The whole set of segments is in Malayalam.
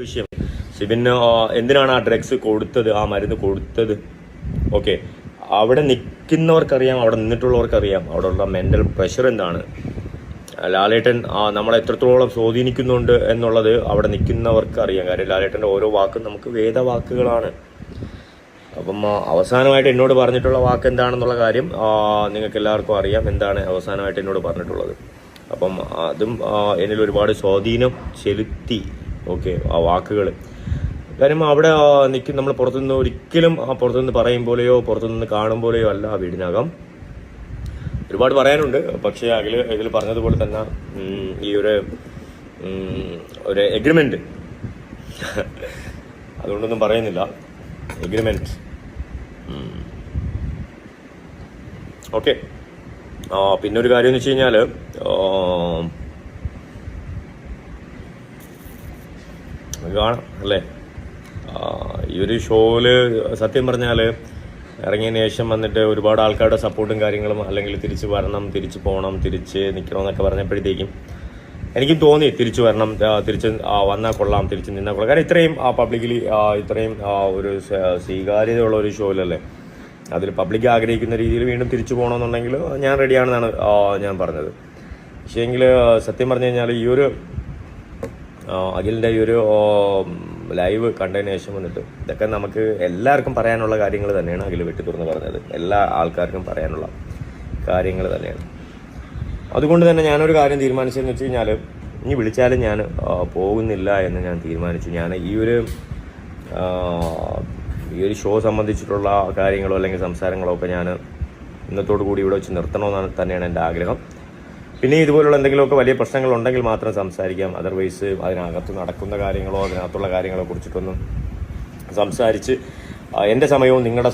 വിഷയം. സിബിന് എന്തിനാണ് ആ ഡ്രഗ്സ് കൊടുത്തത്? ആ മരുന്ന് കൊടുത്തത്? ഓക്കെ അവിടെ നിൽക്കുന്നവർക്കറിയാം അവിടെ നിന്നിട്ടുള്ളവർക്കറിയാം. അവിടെ ഉള്ള മെന്റൽ പ്രഷർ എന്താണ്? ലാലേട്ടൻ നമ്മളെ എത്രത്തോളം സ്വാധീനിക്കുന്നുണ്ട് എന്നുള്ളത് അവിടെ നിൽക്കുന്നവർക്ക് അറിയാം കാര്യം ലാലേട്ടന്റെ ഓരോ വാക്കും നമുക്ക് വേദവാക്കുകളാണ്. അപ്പം അവസാനമായിട്ട് എന്നോട് പറഞ്ഞിട്ടുള്ള വാക്ക് എന്താണെന്നുള്ള കാര്യം നിങ്ങൾക്ക് എല്ലാവർക്കും അറിയാം എന്താണ് അവസാനമായിട്ട് എന്നോട് പറഞ്ഞിട്ടുള്ളത്. അപ്പം അതും എന്നിൽ ഒരുപാട് സ്വാധീനം ചെലുത്തി. ഓക്കെ ആ വാക്കുകൾ കാര്യം അവിടെ നിൽക്കും നമ്മൾ പുറത്തുനിന്ന് ഒരിക്കലും ആ പുറത്തുനിന്ന് പറയും പോലെയോ പുറത്തുനിന്ന് കാണും പോലെയോ അല്ല ആ വീടിനകം. ഒരുപാട് പറയാനുണ്ട് പക്ഷേ അതിൽ ഇതിൽ പറഞ്ഞതുപോലെ തന്നെ ഈ ഒരു ഒരു എഗ്രിമെന്റ് അതുകൊണ്ടൊന്നും പറയുന്നില്ല. Agreement okay. പിന്നെ ഒരു കാര്യം എന്ന് വെച്ച് കഴിഞ്ഞാൽ കാണാം അല്ലേ? ഈ ഒരു ഷോയിൽ സത്യം പറഞ്ഞാൽ ഇറങ്ങിയതിന് ശേഷം വന്നിട്ട് ഒരുപാട് ആൾക്കാരുടെ സപ്പോർട്ടും കാര്യങ്ങളും അല്ലെങ്കിൽ തിരിച്ച് വരണം തിരിച്ച് പോകണം തിരിച്ച് നിൽക്കണം എന്നൊക്കെ പറഞ്ഞപ്പോഴത്തേക്കും എനിക്കും തോന്നി തിരിച്ചു വരണം തിരിച്ച് വന്നാൽ കൊള്ളാം തിരിച്ച് നിന്നാൽ കൊള്ളാം. കാരണം ഇത്രയും ആ പബ്ലിക്കിലി ഇത്രയും ഒരു സ്വ- സ്വീകാര്യതയുള്ള ഒരു ഷോയിലല്ലേ? അതിൽ പബ്ലിക് ആഗ്രഹിക്കുന്ന രീതിയിൽ വീണ്ടും തിരിച്ചു പോകണമെന്നുണ്ടെങ്കിൽ ഞാൻ റെഡിയാണെന്നാണ് ഞാൻ പറഞ്ഞത്. പക്ഷേ എങ്കിൽ സത്യം പറഞ്ഞു കഴിഞ്ഞാൽ ഈ ഒരു അഖിലിന്റെ ഈ ഒരു ലൈവ് കണ്ടതിന് ശേഷം വന്നിട്ട് ഇതൊക്കെ നമുക്ക് എല്ലാവർക്കും പറയാനുള്ള കാര്യങ്ങൾ തന്നെയാണ് അഖിൽ വെട്ടി തുറന്ന് പറഞ്ഞത്. എല്ലാ ആൾക്കാർക്കും പറയാനുള്ള കാര്യങ്ങൾ തന്നെയാണ്. അതുകൊണ്ട് തന്നെ ഞാനൊരു കാര്യം തീരുമാനിച്ചതെന്ന് വെച്ച് കഴിഞ്ഞാൽ ഇനി വിളിച്ചാലും ഞാൻ പോകുന്നില്ല എന്ന് ഞാൻ തീരുമാനിച്ചു. ഞാൻ ഈ ഒരു ഈ ഒരു ഷോ സംബന്ധിച്ചിട്ടുള്ള കാര്യങ്ങളോ അല്ലെങ്കിൽ സംസാരങ്ങളോ ഒക്കെ ഞാൻ ഇന്നത്തോടു കൂടി ഇവിടെ വെച്ച് നിർത്തണമെന്നാണ് തന്നെയാണ് എന്റെ ആഗ്രഹം. പിന്നെ ഇതുപോലുള്ള എന്തെങ്കിലുമൊക്കെ വലിയ പ്രശ്നങ്ങൾ ഉണ്ടെങ്കിൽ മാത്രം സംസാരിക്കാം. അതർവൈസ് അതിനകത്ത് നടക്കുന്ന കാര്യങ്ങളോ അതിനകത്തുള്ള കാര്യങ്ങളെ കുറിച്ചിട്ടൊന്നും സംസാരിച്ച് എന്റെ സമയവും നിങ്ങളുടെ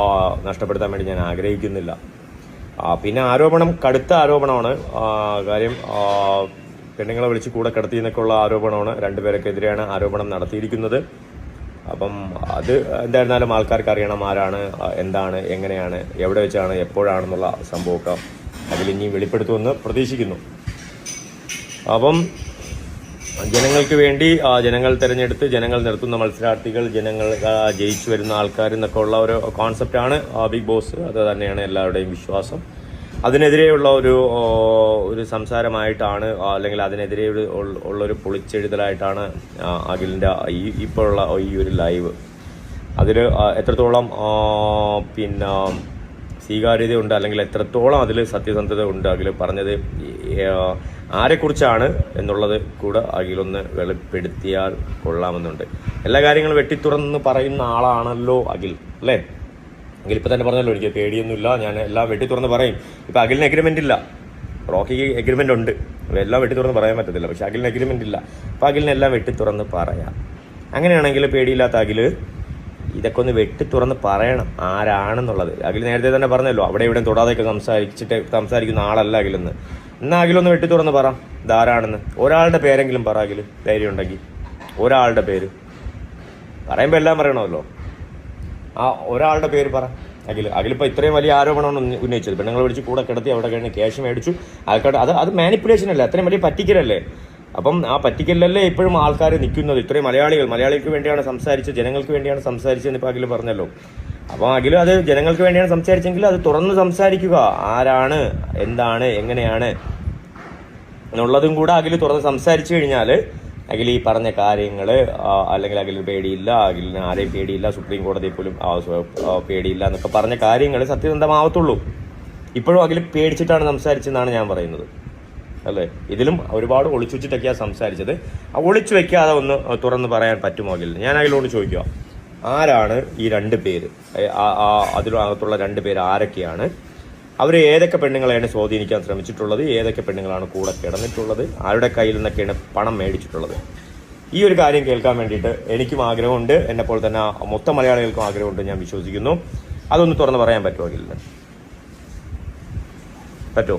ആ, നഷ്ടപ്പെടുത്താൻ വേണ്ടി ഞാൻ ആഗ്രഹിക്കുന്നില്ല. പിന്നെ ആരോപണം കടുത്ത ആരോപണമാണ്. കാര്യം പെണ്ണുങ്ങളെ വിളിച്ച് കൂടെ കിടത്തി എന്നൊക്കെയുള്ള ആരോപണമാണ്. രണ്ടുപേരൊക്കെതിരെയാണ് ആരോപണം നടത്തിയിരിക്കുന്നത്. അപ്പം അത് എന്തായിരുന്നാലും ആൾക്കാർക്ക് അറിയണം ആരാണ് എന്താണ് എങ്ങനെയാണ് എവിടെ വെച്ചാണ് എപ്പോഴാണെന്നുള്ള സംഭവമൊക്കെ അതിലിനി വെളിപ്പെടുത്തുമെന്ന് പ്രതീക്ഷിക്കുന്നു. അപ്പം ജനങ്ങൾക്ക് വേണ്ടി ജനങ്ങൾ തിരഞ്ഞെടുത്ത് ജനങ്ങൾ നിർത്തുന്ന മത്സരാർത്ഥികൾ ജനങ്ങൾ ജയിച്ചു വരുന്ന ആൾക്കാർ എന്നൊക്കെ ഉള്ള ഒരു കോൺസെപ്റ്റാണ് ബിഗ് ബോസ് അത് തന്നെയാണ് എല്ലാവരുടെയും വിശ്വാസം. അതിനെതിരെയുള്ള ഒരു ഒരു സംസാരമായിട്ടാണ് അല്ലെങ്കിൽ അതിനെതിരെ ഉള്ളൊരു പൊളിച്ചെഴുതലായിട്ടാണ് അഖിലിന്റെ ഈ ഇപ്പോഴുള്ള ഈ ഒരു ലൈവ് അതിൽ എത്രത്തോളം പിന്നെ സ്വീകാര്യതയുണ്ട് അല്ലെങ്കിൽ എത്രത്തോളം അതിൽ സത്യസന്ധത ഉണ്ട് അതിൽ പറഞ്ഞത് ആരെക്കുറിച്ചാണ് എന്നുള്ളത് കൂടെ അഖിലൊന്ന് വെളിപ്പെടുത്തിയാൽ കൊള്ളാമെന്നുണ്ട്. എല്ലാ കാര്യങ്ങളും വെട്ടിത്തുറന്ന് പറയുന്ന ആളാണല്ലോ അഖിൽ അല്ലേ? അഖിൽ ഇപ്പം തന്നെ പറഞ്ഞല്ലോ എനിക്ക് പേടിയൊന്നുമില്ല ഞാൻ എല്ലാം വെട്ടിത്തുറന്ന് പറയും. ഇപ്പം അഖിലിന് എഗ്രിമെന്റ് ഇല്ല. റോക്കിക്ക് എഗ്രിമെന്റ് ഉണ്ട്. അപ്പോൾ എല്ലാം വെട്ടിത്തുറന്ന് പറയാൻ പറ്റത്തില്ല പക്ഷേ അഖിലിന് എഗ്രിമെന്റ് ഇല്ല. അപ്പം അഖിലിന് എല്ലാം വെട്ടിത്തുറന്ന് പറയാം. അങ്ങനെയാണെങ്കിൽ പേടിയില്ലാത്ത അഖിൽ ഇതൊക്കെ ഒന്ന് വെട്ടി തുറന്ന് പറയണം ആരാണെന്നുള്ളത്. അഖിൽ നേരത്തെ തന്നെ പറഞ്ഞല്ലോ അവിടെ ഇവിടെ തൊടാതെയൊക്കെ സംസാരിച്ചിട്ട് സംസാരിക്കുന്ന ആളല്ല അഖിലെന്ന് എന്നാൽ അഖിലൊന്ന് വെട്ടി തുറന്ന് പറ ഇതാരാണെന്ന് ഒരാളുടെ പേരെങ്കിലും പറ അഖിൽ ധൈര്യം ഉണ്ടെങ്കിൽ. ഒരാളുടെ പേര്. പറയുമ്പോൾ എല്ലാം പറയണമല്ലോ. ആ ഒരാളുടെ പേര് പറ അഖിൽ. അഖിലിപ്പോൾ ഇത്രയും വലിയ ആരോപണമാണ് ഉന്ന- ഉന്നയിച്ചത്. പെണ്ണുങ്ങളെ വിളിച്ച് കൂടെ കിടത്തി അവിടെ കഴിഞ്ഞ് ക്യാഷ് മേടിച്ചു. അത് അത് മാനിപ്പുലേഷൻ അല്ലേ അത്രയും വലിയ പറ്റിക്കലല്ലേ? അപ്പം ആ പറ്റിക്കലല്ലേ ഇപ്പോഴും ആൾക്കാർ നിൽക്കുന്നത്? ഇത്രയും മലയാളികൾ മലയാളികൾക്ക് വേണ്ടിയാണ് സംസാരിച്ചത് ജനങ്ങൾക്ക് വേണ്ടിയാണ് സംസാരിച്ചതെന്ന് ഇപ്പോൾ അഖിൽ പറഞ്ഞല്ലോ. അപ്പം അഖിലും അത് ജനങ്ങൾക്ക് വേണ്ടിയാണ് സംസാരിച്ചെങ്കിൽ അത് തുറന്ന് സംസാരിക്കുക. ആരാണ് എന്താണ് എങ്ങനെയാണ് എന്നുള്ളതും കൂടെ അഖിൽ തുറന്ന് സംസാരിച്ചു കഴിഞ്ഞാൽ അഖിൽ ഈ പറഞ്ഞ കാര്യങ്ങൾ അല്ലെങ്കിൽ അഖിലിന് പേടിയില്ല അഖിലിന് ആരെയും പേടിയില്ല സുപ്രീം കോടതിയിൽ പോലും പേടിയില്ല എന്നൊക്കെ പറഞ്ഞ കാര്യങ്ങൾ സത്യസന്ധമാവത്തുള്ളൂ. ഇപ്പോഴും അഖിൽ പേടിച്ചിട്ടാണ് സംസാരിച്ചതെന്നാണ് ഞാൻ പറയുന്നത്. അല്ലേ? ഇതിലും ഒരുപാട് ഒളിച്ചു വെച്ചിട്ടൊക്കെയാണ് സംസാരിച്ചത്. ആ ഒളിച്ചു വെക്കാതെ ഒന്ന് തുറന്ന് പറയാൻ പറ്റുമോ അല്ല ഞാൻ അഖിലോട് ചോദിക്കുക ആരാണ് ഈ രണ്ട് പേര്? അതിനകത്തുള്ള രണ്ട് പേര് ആരൊക്കെയാണ്? അവർ ഏതൊക്കെ പെണ്ണുങ്ങളെയാണ് സ്വാധീനിക്കാൻ ശ്രമിച്ചിട്ടുള്ളത്? ഏതൊക്കെ പെണ്ണുങ്ങളാണ് കൂടെ കിടന്നിട്ടുള്ളത്? ആരുടെ കയ്യിൽ നിന്നൊക്കെയാണ് പണം മേടിച്ചിട്ടുള്ളത്? ഈ ഒരു കാര്യം കേൾക്കാൻ വേണ്ടിയിട്ട് എനിക്കും ആഗ്രഹമുണ്ട്. എന്നെ പോലെ തന്നെ മൊത്തം മലയാളികൾക്കും ആഗ്രഹമുണ്ട് ഞാൻ വിശ്വസിക്കുന്നു. അതൊന്ന് തുറന്ന് പറയാൻ പറ്റുമോ അഖിലിന്? പറ്റുമോ